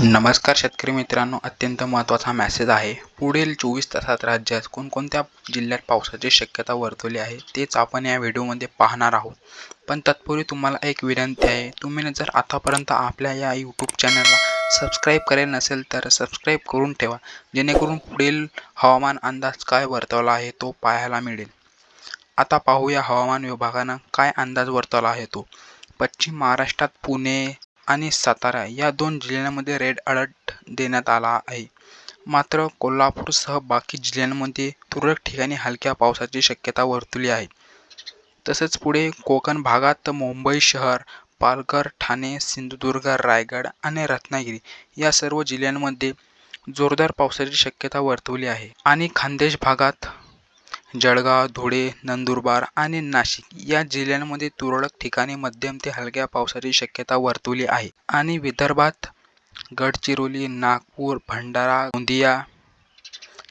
नमस्कार शेतकरी मित्रांनो अत्यंत महत्त्वाचा मॅसेज आहे. पुढील चोवीस तासात राज्यात कोणकोणत्या जिल्ह्यात पावसाची शक्यता वर्तवली आहे तेच आपण या व्हिडिओमध्ये पाहणार आहोत. पण तत्पूर्वी तुम्हाला एक विनंती आहे तुम्ही जर आतापर्यंत आपल्या या यूट्यूब चॅनलला सबस्क्राईब करेल नसेल तर सबस्क्राईब करून ठेवा जेणेकरून पुढील हवामान अंदाज काय वर्तवला आहे तो पाहायला मिळेल. आता पाहूया हवामान विभागानं काय अंदाज वर्तवला आहे तो. पश्चिम महाराष्ट्रात पुणे आणि सातारा या दोन जिल्ह्यांमध्ये रेड अलर्ट देण्यात आला आहे. मात्र कोल्हापूरसह बाकी जिल्ह्यांमध्ये तुरळक ठिकाणी हलक्या पावसाची शक्यता वर्तवली आहे. तसेच पुढे कोकण भागात मुंबई शहर पालघर ठाणे सिंधुदुर्ग रायगड आणि रत्नागिरी या सर्व जिल्ह्यांमध्ये जोरदार पावसाची शक्यता वर्तवली आहे. आणि खानदेश भागात जळगाव धुळे नंदुरबार आणि नाशिक या जिल्ह्यांमध्ये तुरळक ठिकाणी मध्यम ते हलक्या पावसाची शक्यता वर्तवली आहे. आणि विदर्भात गडचिरोली नागपूर भंडारा गोंदिया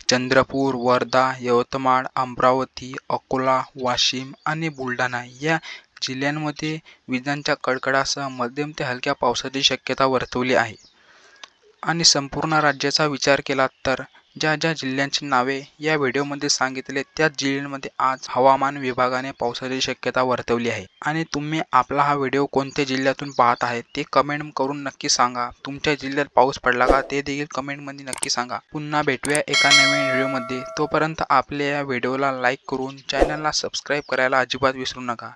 चंद्रपूर वर्धा यवतमाळ अमरावती अकोला वाशिम आणि बुलढाणा या जिल्ह्यांमध्ये विजांच्या कडकडासह मध्यम ते हलक्या पावसाची शक्यता वर्तवली आहे. आणि संपूर्ण राज्याचा विचार केला तर ज्या ज्या जिल्ह्यांची नावे या व्हिडिओमध्ये सांगितले त्याच जिल्ह्यांमध्ये आज हवामान विभागाने पावसाची शक्यता वर्तवली आहे. आणि तुम्ही आपला हा व्हिडिओ कोणत्या जिल्ह्यातून पाहत आहे ते कमेंट करून नक्की सांगा. तुमच्या जिल्ह्यात पाऊस पडला का ते देखील कमेंटमध्ये नक्की सांगा. पुन्हा भेटूया एका नवीन व्हिडिओमध्ये. तोपर्यंत आपल्या या व्हिडिओला लाईक करून चॅनलला सबस्क्राईब करायला अजिबात विसरू नका.